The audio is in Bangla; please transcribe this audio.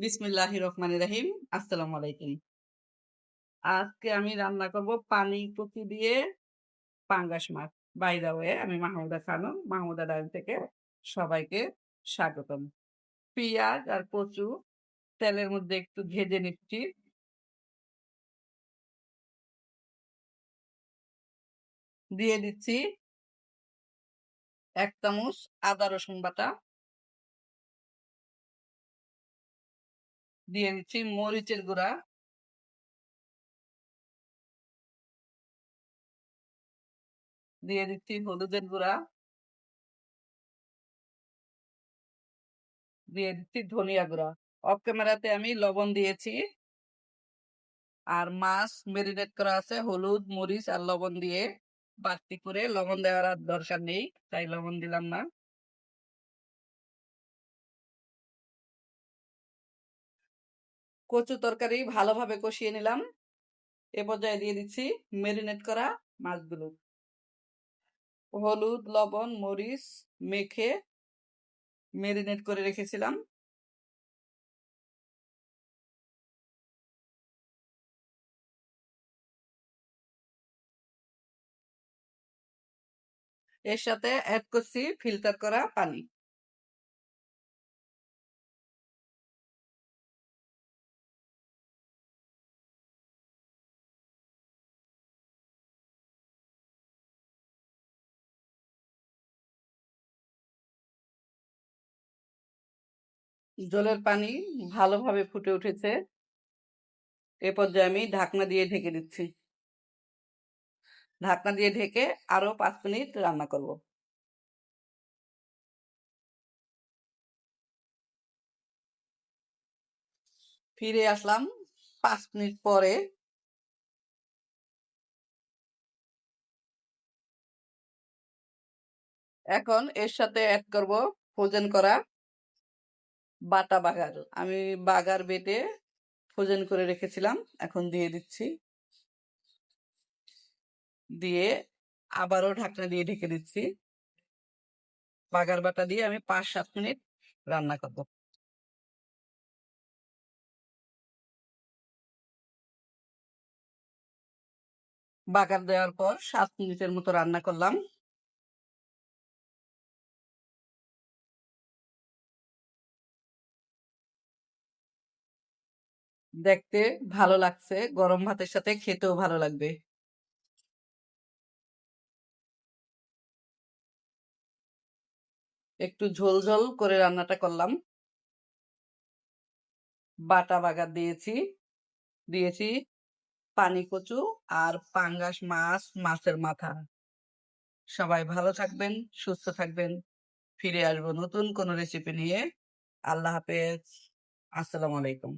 বিসমিল্লাহ রহমান রাহিম, আসসালামু আলাইকুম। আজকে আমি রান্না করব পানি কচু দিয়ে পাঙ্গাস মাছ। বাইদা হয়ে আমি মাহমুদা খানম, মাহমুদা ডাইন থেকে সবাইকে স্বাগতম। পেঁয়াজ আর কচু তেলের মধ্যে একটু ভেজে নিচ্ছি। দিয়ে দিচ্ছি এক চামচ আদা রসুন বাটা। দিয়ে দিচ্ছি মরিচের গুঁড়া। দিয়ে দিচ্ছি হলুদের গুঁড়া। দিয়ে দিচ্ছি ধনিয়া গুঁড়া। অফ ক্যামেরাতে আমি লবণ দিয়েছি। আর মাছ মেরিনেট করা আছে হলুদ, মরিচ আর লবণ দিয়ে বাড়তি করে লবণ দেওয়ার আর দরকার নেই, তাই লবণ দিলাম না। কচু তরকারি ভালোভাবে কষিয়ে নিলাম। এ পর্যায়ে দিয়ে দিচ্ছি মেরিনেট করা মাছগুলো। হলুদ, লবণ, মরিচ মেখে মেরিনেট করে রেখেছিলাম। এর সাথে অ্যাড করছি ফিল্টার করা পানি। জলের পানি ভালোভাবে ফুটে উঠেছে। এ পর্যায়ে আমি ঢাকনা দিয়ে ঢেকে দিচ্ছি। ঢাকনা দিয়ে ঢেকে আরও পাঁচ মিনিট রান্না করব। ফিরে আসলাম পাঁচ মিনিট পরে। এখন এর সাথে অ্যাড করব ফ্রোজেন করা বাটা বাগার। আমি বাগার বেটে ফ্রোজেন করে রেখেছিলাম, এখন দিয়ে দিচ্ছি। দিয়ে আবারও ঢাকনা দিয়ে ঢেকে দিচ্ছি। বাগার বাটা দিয়ে আমি পাঁচ সাত মিনিট রান্না করব। বাগার দেওয়ার পর সাত মিনিটের মতো রান্না করলাম। দেখতে ভালো লাগছে, গরম ভাতের সাথে খেতেও ভালো লাগবে। একটু ঝোল ঝোল করে রান্নাটা করলাম। বাটা বাগার দিয়েছি দিয়েছি পানি কচু আর পাঙ্গাস মাছ, মাছের মাথা। সবাই ভালো থাকবেন, সুস্থ থাকবেন। ফিরে আসব নতুন কোনো রেসিপি নিয়ে। আল্লাহ হাফেজ। আসসালামু আলাইকুম।